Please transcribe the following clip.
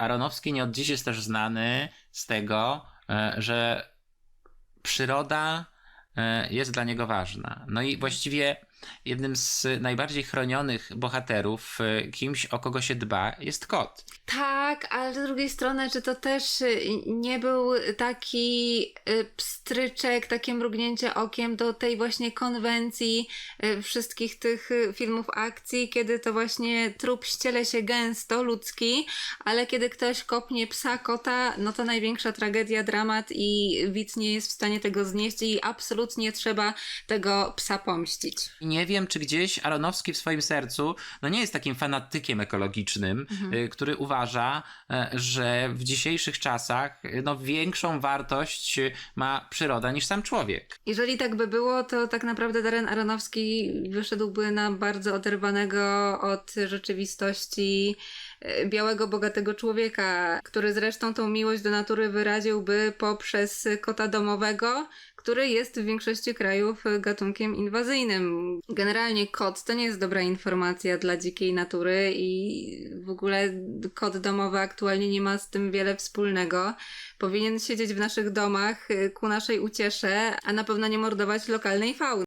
Aronowski nie od dziś jest też znany z tego, e, że przyroda e, jest dla niego ważna. No i właściwie jednym z najbardziej chronionych bohaterów, e, kimś o kogo się dba, jest kot. Tak, ale z drugiej strony, czy to też y, nie był taki y, pstryczek, takie mrugnięcie okiem do tej właśnie konwencji y, wszystkich tych y, filmów akcji, kiedy to właśnie trup ściele się gęsto, ludzki, ale kiedy ktoś kopnie psa, kota, no to największa tragedia, dramat i widz nie jest w stanie tego znieść i absolutnie trzeba tego psa pomścić. Nie wiem, czy gdzieś Aronowski w swoim sercu no nie jest takim fanatykiem ekologicznym, y, który uważa, e, że w dzisiejszych czasach y, no, większą wartość ma przyroda niż sam człowiek. Jeżeli tak by było, to tak naprawdę Darren Aronowski wyszedłby na bardzo oderwanego od rzeczywistości e, białego, bogatego człowieka, który zresztą tą miłość do natury wyraziłby poprzez kota domowego, który jest w większości krajów gatunkiem inwazyjnym. Generalnie kot to nie jest dobra informacja dla dzikiej natury i w ogóle kot domowy aktualnie nie ma z tym wiele wspólnego. Powinien siedzieć w naszych domach y, ku naszej uciesze, a na pewno nie mordować lokalnej fauny.